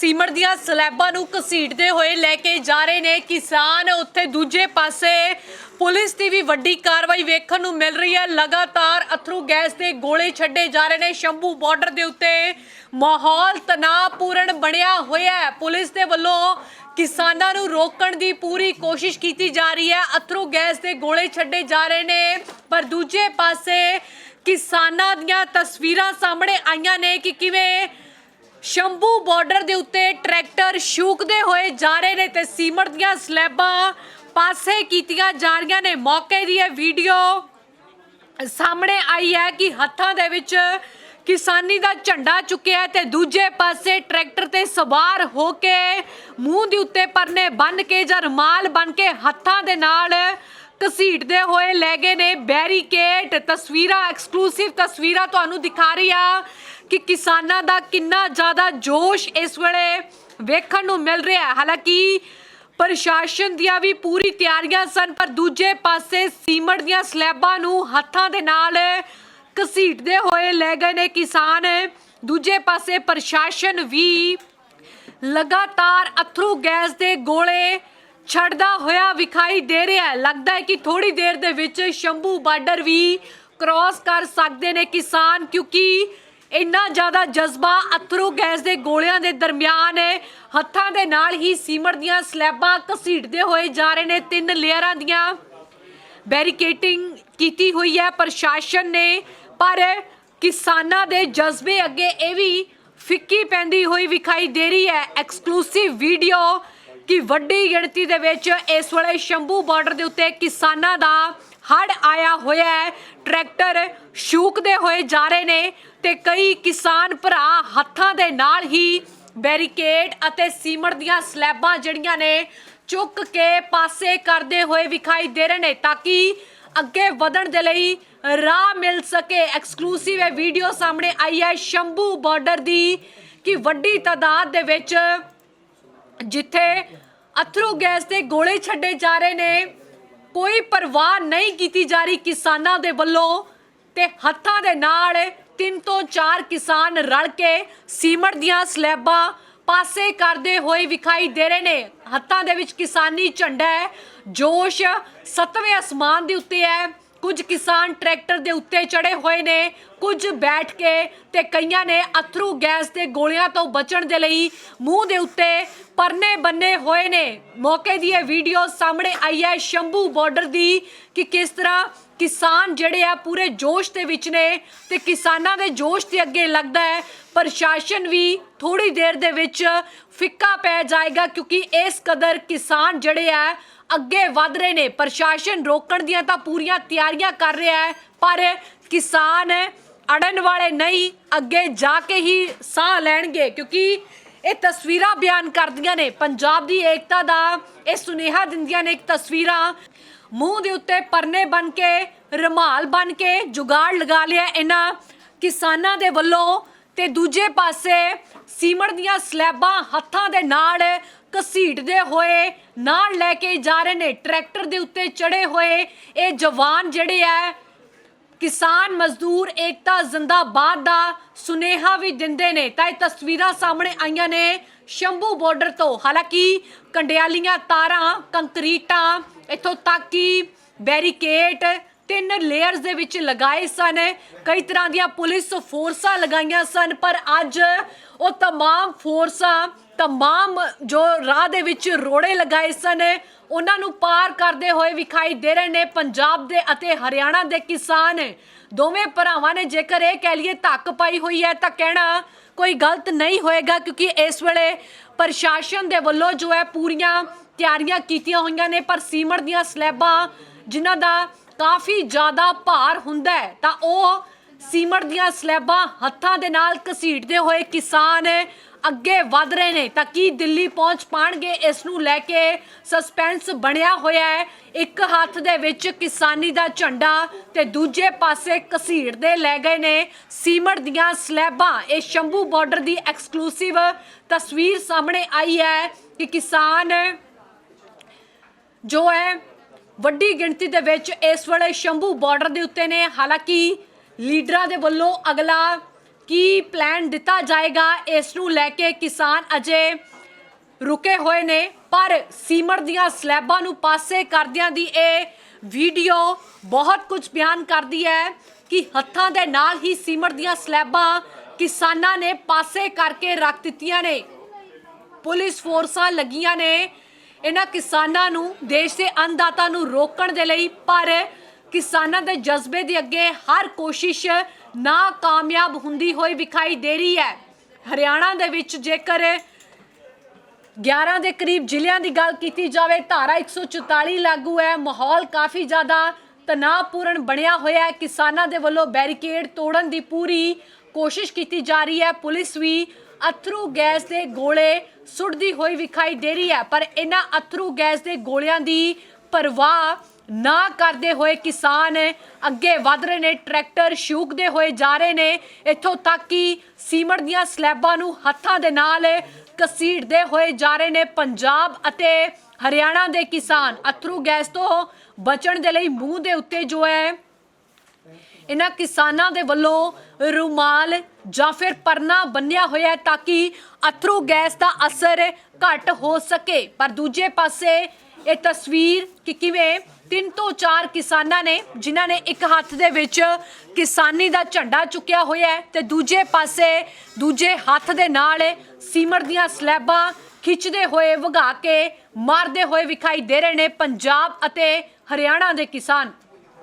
Cement ਦੀਆਂ ਸਲੈਬਾਂ ਨੂੰ ਘਸੀਟਦੇ ਹੋਏ ਲੈ ਕੇ ਜਾ ਰਹੇ ਨੇ ਕਿਸਾਨ। ਉੱਥੇ ਦੂਜੇ ਪਾਸੇ ਪੁਲਿਸ ਦੀ ਵੀ ਵੱਡੀ ਕਾਰਵਾਈ ਵੇਖਣ ਨੂੰ ਮਿਲ ਰਹੀ ਹੈ। ਲਗਾਤਾਰ ਅਥਰੂ ਗੈਸ ਦੇ ਗੋਲੇ ਛੱਡੇ ਜਾ ਰਹੇ ਨੇ। ਸ਼ੰਭੂ ਬਾਰਡਰ ਦੇ ਉੱਤੇ ਮਾਹੌਲ ਤਣਾਅਪੂਰਨ ਬਣਿਆ ਹੋਇਆ ਹੈ। ਪੁਲਿਸ ਦੇ ਵੱਲੋਂ ਕਿਸਾਨਾਂ ਨੂੰ ਰੋਕਣ ਦੀ ਪੂਰੀ ਕੋਸ਼ਿਸ਼ ਕੀਤੀ ਜਾ ਰਹੀ ਹੈ। ਅਥਰੂ ਗੈਸ ਦੇ ਗੋਲੇ ਛੱਡੇ ਜਾ ਰਹੇ ਨੇ। ਪਰ ਦੂਜੇ ਪਾਸੇ ਕਿਸਾਨਾਂ ਦੀਆਂ ਤਸਵੀਰਾਂ ਸਾਹਮਣੇ ਆਈਆਂ ਨੇ ਕਿ ਕਿਵੇਂ ਸ਼ੰਭੂ ਬਾਰਡਰ ਦੇ ਉੱਤੇ ਟਰੈਕਟਰ ਸ਼ੂਕਦੇ ਹੋਏ ਜਾ ਰਹੇ ਨੇ ਤੇ ਸੀਮਟ ਦੀਆਂ ਸਲੈਬਾਂ ਪਾਸੇ ਕੀਤੀਆਂ ਜਾ ਰਹੀਆਂ ਨੇ। ਮੌਕੇ ਦੀ ਇਹ ਵੀਡੀਓ ਸਾਹਮਣੇ ਆਈ ਹੈ ਕਿ ਹੱਥਾਂ ਦੇ ਵਿੱਚ ਕਿਸਾਨੀ ਦਾ ਝੰਡਾ ਚੁੱਕਿਆ ਹੈ ਤੇ ਦੂਜੇ ਪਾਸੇ ਟਰੈਕਟਰ ਤੇ ਸਵਾਰ ਹੋ ਕੇ ਮੂੰਹ ਦੇ ਉੱਤੇ ਪਰਨੇ ਬੰਨ ਕੇ ਜਾਂ ਰੁਮਾਲ ਬੰਨ ਕੇ ਹੱਥਾਂ ਦੇ ਨਾਲ ਘਸੀਟਦੇ ਹੋਏ ਲੈ ਗਏ ਨੇ ਬੈਰੀਕੇਡ। ਤਸਵੀਰਾਂ ਐਕਸਕਲੂਸਿਵ ਤਸਵੀਰਾਂ ਤੁਹਾਨੂੰ ਦਿਖਾ ਰਹੀ ਆ ਕਿ ਕਿਸਾਨਾਂ ਦਾ ਕਿੰਨਾ ਜ਼ਿਆਦਾ ਜੋਸ਼ ਇਸ ਵੇਲੇ ਵੇਖਣ ਨੂੰ ਮਿਲ ਰਿਹਾ ਹੈ। ਹਾਲਾਂਕਿ ਪ੍ਰਸ਼ਾਸਨ ਦੀਆਂ ਵੀ ਪੂਰੀ ਤਿਆਰੀਆਂ ਸਨ, ਪਰ ਦੂਜੇ ਪਾਸੇ ਸੀਮਟ ਦੀਆਂ ਸਲੈਬਾਂ ਨੂੰ ਹੱਥਾਂ ਦੇ ਨਾਲ ਘਸੀਟਦੇ ਹੋਏ ਲੈ ਗਏ ਨੇ ਕਿਸਾਨ। ਦੂਜੇ ਪਾਸੇ ਪ੍ਰਸ਼ਾਸਨ ਵੀ ਲਗਾਤਾਰ ਅਥਰੂ ਗੈਸ ਦੇ ਗੋਲੇ ਛੱਡਦਾ ਹੋਇਆ ਵਿਖਾਈ ਦੇ ਰਿਹਾ ਹੈ। ਲੱਗਦਾ ਹੈ ਕਿ ਥੋੜੀ ਦੇਰ ਦੇ ਵਿੱਚ ਸ਼ੰਭੂ ਬਾਰਡਰ ਵੀ ਕ੍ਰਾਸ ਕਰ ਸਕਦੇ ਨੇ ਕਿਸਾਨ, ਕਿਉਂਕਿ ਇੰਨਾ ਜ਼ਿਆਦਾ ਜਜ਼ਬਾ ਅਥਰੂ ਗੈਸ ਦੇ ਗੋਲਿਆਂ ਦੇ ਦਰਮਿਆਨ ਹੱਥਾਂ ਦੇ ਨਾਲ ਹੀ ਸੀਮਟ ਦੀਆਂ ਸਲੈਬਾਂ ਘਸੀਟਦੇ ਹੋਏ ਜਾ ਰਹੇ ਨੇ ਤਿੰਨ ਲੇਅਰਾਂ ਦੀਆਂ। ਬੈਰੀਕੇਟਿੰਗ ਕੀਤੀ ਹੋਈ ਹੈ ਪ੍ਰਸ਼ਾਸਨ ਨੇ, ਪਰ ਕਿਸਾਨਾਂ ਦੇ ਜਜ਼ਬੇ ਅੱਗੇ ਇਹ ਵੀ ਫਿੱਕੀ ਪੈਂਦੀ ਹੋਈ ਵਿਖਾਈ ਦੇ ਰਹੀ ਹੈ। ਐਕਸਕਲੂਸਿਵ ਵੀਡੀਓ ਕਿ ਵੱਡੀ ਗਿਣਤੀ ਦੇ ਵਿੱਚ ਇਸ ਵੇਲੇ ਸ਼ੰਭੂ ਬਾਰਡਰ ਦੇ ਉੱਤੇ ਕਿਸਾਨਾਂ ਦਾ ਹੜ ਆਇਆ ਹੋਇਆ ਹੈ। ਟਰੈਕਟਰ ਸ਼ੂਕਦੇ ਹੋਏ ਜਾ ਰਹੇ ਨੇ ਤੇ ਕਈ ਕਿਸਾਨ ਭਰਾ ਹੱਥਾਂ ਦੇ ਨਾਲ ਹੀ ਬੈਰੀਕੇਡ ਅਤੇ ਸੀਮਟ ਦੀਆਂ ਸਲੈਬਾਂ ਜਿਹੜੀਆਂ ਨੇ ਚੁੱਕ ਕੇ ਪਾਸੇ ਕਰਦੇ ਹੋਏ ਵਿਖਾਈ ਦੇ ਰਹੇ ਨੇ ਤਾਂ ਕਿ ਅੱਗੇ ਵਧਣ ਦੇ ਲਈ ਰਾਹ ਮਿਲ ਸਕੇ। ਐਕਸਕਲੂਸਿਵ ਇਹ ਵੀਡੀਓ ਸਾਹਮਣੇ ਆਈ ਹੈ ਸ਼ੰਭੂ ਬਾਰਡਰ ਦੀ ਕਿ ਵੱਡੀ ਤਾਦਾਦ ਦੇ ਵਿੱਚ ਜਿੱਥੇ ਅਥਰੂ ਗੈਸ ਦੇ ਗੋਲੇ ਛੱਡੇ ਜਾ ਰਹੇ ਨੇ। ਕੋਈ ਪਰਵਾਹ ਨਹੀਂ ਕੀਤੀ ਜਾ ਰਹੀ ਕਿਸਾਨਾਂ ਦੇ ਵੱਲੋਂ ਤੇ ਹੱਥਾਂ ਦੇ ਨਾਲ ਤਿੰਨ ਤੋਂ ਚਾਰ ਕਿਸਾਨ ਰਲ ਕੇ ਸੀਮਟ ਦੀਆਂ ਸਲੈਬਾਂ ਪਾਸੇ ਕਰਦੇ ਹੋਏ ਵਿਖਾਈ ਦੇ ਰਹੇ ਨੇ। ਹੱਥਾਂ ਦੇ ਵਿੱਚ ਕਿਸਾਨੀ ਝੰਡਾ ਹੈ। ਜੋਸ਼ ਸੱਤਵੇਂ ਅਸਮਾਨ ਦੇ ਉੱਤੇ ਹੈ। ਕੁਝ ਕਿਸਾਨ ਟਰੈਕਟਰ ਦੇ ਉੱਤੇ ਚੜੇ ਹੋਏ ਨੇ, ਕੁਝ ਬੈਠ ਕੇ ਤੇ ਕਈਆਂ ਨੇ ਅਥਰੂ ਗੈਸ ਦੇ ਗੋਲਿਆਂ ਤੋਂ ਬਚਣ ਦੇ ਲਈ ਮੂੰਹ ਦੇ ਉੱਤੇ ਪਰਨੇ ਬੰਨੇ ਹੋਏ ਨੇ। ਮੌਕੇ ਦੀ ਇਹ ਵੀਡੀਓ ਸਾਹਮਣੇ ਆਈ ਹੈ ਸ਼ੰਭੂ ਬਾਰਡਰ ਦੀ ਕਿ ਕਿਸ ਤਰ੍ਹਾਂ ਕਿਸਾਨ ਜਿਹੜੇ ਆ ਪੂਰੇ ਜੋਸ਼ ਦੇ ਵਿੱਚ ਨੇ ਤੇ ਕਿਸਾਨਾਂ ਦੇ ਜੋਸ਼ 'ਤੇ ਅੱਗੇ ਲੱਗਦਾ ਹੈ। ਪ੍ਰਸ਼ਾਸਨ ਵੀ ਥੋੜੀ ਦੇਰ ਦੇ ਵਿੱਚ ਫਿੱਕਾ ਪੈ ਜਾਏਗਾ ਕਿਉਂਕਿ ਇਸ ਕਦਰ ਕਿਸਾਨ ਜਿਹੜੇ ਆ ਅੱਗੇ ਵਧ ਰਹੇ ਨੇ। ਪ੍ਰਸ਼ਾਸਨ ਰੋਕਣ ਦੀਆਂ ਤਾਂ ਪੂਰੀਆਂ ਤਿਆਰੀਆਂ ਕਰ ਰਿਹਾ ਹੈ, ਪਰ ਕਿਸਾਨ ਅੜਨ ਵਾਲੇ ਨਹੀਂ, ਅੱਗੇ ਜਾ ਕੇ ਹੀ ਸਾਹ ਲੈਣਗੇ ਕਿਉਂਕਿ ਇਹ ਤਸਵੀਰਾਂ ਬਿਆਨ ਕਰਦੀਆਂ ਨੇ। ਪੰਜਾਬ ਦੀ ਏਕਤਾ ਦਾ ਇਹ ਸੁਨੇਹਾ ਦਿੰਦੀਆਂ ਨੇ ਇੱਕ ਤਸਵੀਰਾਂ। ਮੂੰਹ ਦੇ ਉੱਤੇ ਪਰਨੇ ਬਨ ਕੇ, ਰੁਮਾਲ ਬਨ ਕੇ ਜੁਗਾੜ ਲਗਾ ਲਿਆ ਇਹਨਾਂ ਕਿਸਾਨਾਂ ਦੇ ਵੱਲੋਂ ਤੇ ਦੂਜੇ ਪਾਸੇ ਸੀਮਟ ਦੀਆਂ ਸਲੈਬਾਂ ਹੱਥਾਂ ਦੇ ਨਾਲ ਘਸੀਟਦੇ ਹੋਏ ਨਾਲ ਲੈ ਕੇ ਜਾ ਰਹੇ ਨੇ। ਟਰੈਕਟਰ ਦੇ ਉੱਤੇ ਚੜੇ ਹੋਏ ਇਹ ਜਵਾਨ ਜਿਹੜੇ ਆ ਕਿਸਾਨ ਮਜ਼ਦੂਰ ਏਕਤਾ ਜ਼ਿੰਦਾਬਾਦ ਦਾ ਸੁਨੇਹਾ ਵੀ ਦਿੰਦੇ ਨੇ। ਤਾਂ ਇਹ ਤਸਵੀਰਾਂ ਸਾਹਮਣੇ ਆਈਆਂ ਨੇ ਸ਼ੰਭੂ ਬਾਰਡਰ ਤੋਂ। ਹਾਲਾਂਕਿ ਕੰਡਿਆਲੀਆਂ ਤਾਰਾਂ, ਕੰਕਰੀਟਾਂ, ਇੱਥੋਂ ਤੱਕ ਕਿ ਬੈਰੀਕੇਡ ਤਿੰਨ ਲੇਅਰਸ ਦੇ ਵਿੱਚ ਲਗਾਏ ਸਨ ਕਈ ਤਰ੍ਹਾਂ ਦੀਆਂ ਪੁਲਿਸ ਫੋਰਸਾਂ ਲਗਾਈਆਂ ਸਨ ਪਰ ਅੱਜ ਉਹ तमाम ਫੋਰਸਾਂ तमाम ਜੋ ਰਾਹ ਦੇ ਵਿੱਚ ਰੋੜੇ ਲਗਾਏ ਸਨ ਉਹਨਾਂ ਨੂੰ ਪਾਰ ਕਰਦੇ ਹੋਏ ਵਿਖਾਈ ਦੇ ਰਹੇ ਨੇ ਪੰਜਾਬ ਦੇ ਅਤੇ ਹਰਿਆਣਾ ਦੇ ਕਿਸਾਨ ਦੋਵੇਂ ਭਰਾਵਾਂ ਨੇ ਜੇਕਰ ਇਹ ਕਹਿ ਲਈਏ ਧੱਕ ਪਾਈ ਹੋਈ ਹੈ ਤਾਂ ਕਹਿਣਾ ਕੋਈ ਗਲਤ ਨਹੀਂ ਹੋਏਗਾ ਕਿਉਂਕਿ ਇਸ ਵੇਲੇ ਪ੍ਰਸ਼ਾਸਨ ਦੇ ਵੱਲੋਂ ਜੋ ਹੈ ਪੂਰੀਆਂ ਤਿਆਰੀਆਂ ਕੀਤੀਆਂ ਹੋਈਆਂ ਨੇ ਪਰ ਸੀਮਟ ਦੀਆਂ ਸਲੈਬਾਂ ਜਿਨ੍ਹਾਂ ਦਾ ਕਾਫੀ ਜ਼ਿਆਦਾ ਭਾਰ ਹੁੰਦਾ ਹੈ, ਤਾਂ ਉਹ ਸੀਮਟ ਦੀਆਂ ਸਲੈਬਾਂ ਹੱਥਾਂ ਦੇ ਨਾਲ ਘਸੀਟਦੇ ਹੋਏ ਕਿਸਾਨ ਅੱਗੇ ਵਧ ਰਹੇ ਨੇ। ਤਾਂ ਕੀ ਦਿੱਲੀ ਪਹੁੰਚ ਪਾਣਗੇ? ਇਸ ਨੂੰ ਲੈ ਕੇ ਸਸਪੈਂਸ ਬਣਿਆ ਹੋਇਆ ਹੈ। ਇੱਕ ਹੱਥ ਦੇ ਵਿੱਚ ਕਿਸਾਨੀ ਦਾ ਝੰਡਾ ਤੇ ਦੂਜੇ ਪਾਸੇ ਘਸੀਟਦੇ ਲੈ ਗਏ ਨੇ। ਸੀਮਟ ਦੀਆਂ ਸਲੈਬਾਂ, ਇਹ ਸ਼ੰਭੂ ਬਾਰਡਰ ਦੀ ਐਕਸਕਲੂਸਿਵ ਤਸਵੀਰ ਸਾਹਮਣੇ ਆਈ ਹੈ ਕਿ ਕਿਸਾਨ ਜੋ ਹੈ ਵੱਡੀ ਗਿਣਤੀ ਦੇ ਵਿੱਚ ਇਸ ਵੇਲੇ ਸ਼ੰਭੂ ਬਾਰਡਰ ਦੇ ਉੱਤੇ ਨੇ। ਹਾਲਾਂਕਿ ਲੀਡਰਾਂ ਦੇ ਵੱਲੋਂ ਅਗਲਾ ਕੀ ਪਲਾਨ ਦਿੱਤਾ ਜਾਏਗਾ, ਇਸ ਨੂੰ ਲੈ ਕੇ ਕਿਸਾਨ ਅਜੇ ਰੁਕੇ ਹੋਏ ਨੇ। ਪਰ ਸੀਮਰ ਦੀਆਂ ਸਲੈਬਾਂ ਨੂੰ ਪਾਸੇ ਕਰਦਿਆਂ ਦੀ ਇਹ ਵੀਡੀਓ ਬਹੁਤ ਕੁਝ ਬਿਆਨ ਕਰਦੀ ਹੈ ਕਿ ਹੱਥਾਂ ਦੇ ਨਾਲ ਹੀ ਸੀਮਰ ਦੀਆਂ ਸਲੈਬਾਂ ਕਿਸਾਨਾਂ ਨੇ ਪਾਸੇ ਕਰਕੇ ਰੱਖ ਦਿੱਤੀਆਂ ਨੇ। ਪੁਲਿਸ ਫੋਰਸਾਂ ਲੱਗੀਆਂ ਨੇ ਇਹਨਾਂ ਕਿਸਾਨਾਂ ਨੂੰ, ਦੇਸ਼ ਦੇ ਅੰਨਦਾਤਾ ਨੂੰ ਰੋਕਣ ਦੇ ਲਈ, ਪਰ ਕਿਸਾਨਾਂ ਦੇ ਜਜ਼ਬੇ ਦੇ ਅੱਗੇ ਹਰ ਕੋਸ਼ਿਸ਼ ਨਾਕਾਮਯਾਬ ਹੁੰਦੀ ਹੋਈ ਵਿਖਾਈ ਦੇ ਰਹੀ ਹੈ। ਹਰਿਆਣਾ ਦੇ ਵਿੱਚ ਜੇਕਰ 11 ਦੇ ਕਰੀਬ ਜ਼ਿਲ੍ਹਿਆਂ ਦੀ ਗੱਲ ਕੀਤੀ ਜਾਵੇ, ਧਾਰਾ 144 ਲਾਗੂ ਹੈ। ਮਾਹੌਲ ਕਾਫੀ ਜ਼ਿਆਦਾ ਤਣਾਅਪੂਰਨ ਬਣਿਆ ਹੋਇਆ ਹੈ। ਕਿਸਾਨਾਂ ਦੇ ਵੱਲੋਂ ਬੈਰੀਕੇਡ ਤੋੜਨ ਦੀ ਪੂਰੀ ਕੋਸ਼ਿਸ਼ ਕੀਤੀ ਜਾ ਰਹੀ ਹੈ। ਪੁਲਿਸ ਵੀ ਅਥਰੂ ਗੈਸ ਦੇ ਗੋਲੇ ਸੁੱਟਦੀ ਹੋਈ ਵਿਖਾਈ ਦੇ ਰਹੀ ਹੈ, ਪਰ ਇਹਨਾਂ ਅਥਰੂ ਗੈਸ ਦੇ ਗੋਲਿਆਂ ਦੀ ਪਰਵਾਹ ਨਾ ਕਰਦੇ ਹੋਏ ਕਿਸਾਨ ਅੱਗੇ ਵਧ ਰਹੇ ਨੇ, ਟਰੈਕਟਰ ਸ਼ੂਕਦੇ ਹੋਏ ਜਾ ਰਹੇ ਨੇ। ਇੱਥੋਂ ਤੱਕ ਕਿ ਸੀਮਟ ਦੀਆਂ ਸਲੈਬਾਂ ਨੂੰ ਹੱਥਾਂ ਦੇ ਨਾਲ ਕਸੀੜਦੇ ਹੋਏ ਜਾ ਰਹੇ ਨੇ ਪੰਜਾਬ ਅਤੇ ਹਰਿਆਣਾ ਦੇ ਕਿਸਾਨ। ਅਥਰੂ ਗੈਸ ਤੋਂ ਬਚਣ ਦੇ ਲਈ ਮੂੰਹ ਦੇ ਉੱਤੇ ਜੋ ਹੈ ਇਹਨਾਂ ਕਿਸਾਨਾਂ ਦੇ ਵੱਲੋਂ ਰੁਮਾਲ ਜਾਂ ਫਿਰ ਪਰਨਾ ਬੰਨਿਆ ਹੋਇਆ ਹੈ ਤਾਂ ਕਿ ਅਥਰੂ ਗੈਸ ਦਾ ਅਸਰ ਘੱਟ ਹੋ ਸਕੇ। ਪਰ ਦੂਜੇ ਪਾਸੇ ਇਹ ਤਸਵੀਰ ਕਿ ਕਿਵੇਂ ਤਿੰਨ ਤੋਂ ਚਾਰ ਕਿਸਾਨਾਂ ਨੇ, ਜਿਨ੍ਹਾਂ ਨੇ ਇੱਕ ਹੱਥ ਦੇ ਵਿੱਚ ਕਿਸਾਨੀ ਦਾ ਝੰਡਾ ਚੁੱਕਿਆ ਹੋਇਆ ਹੈ ਤੇ ਦੂਜੇ ਪਾਸੇ ਦੂਜੇ ਹੱਥ ਦੇ ਨਾਲ ਸੀਮਰ ਦੀਆਂ ਸਲੈਬਾਂ ਖਿੱਚਦੇ ਹੋਏ, ਵਗਾ ਕੇ ਮਾਰਦੇ ਹੋਏ ਵਿਖਾਈ ਦੇ ਰਹੇ ਨੇ ਪੰਜਾਬ ਅਤੇ ਹਰਿਆਣਾ ਦੇ ਕਿਸਾਨ।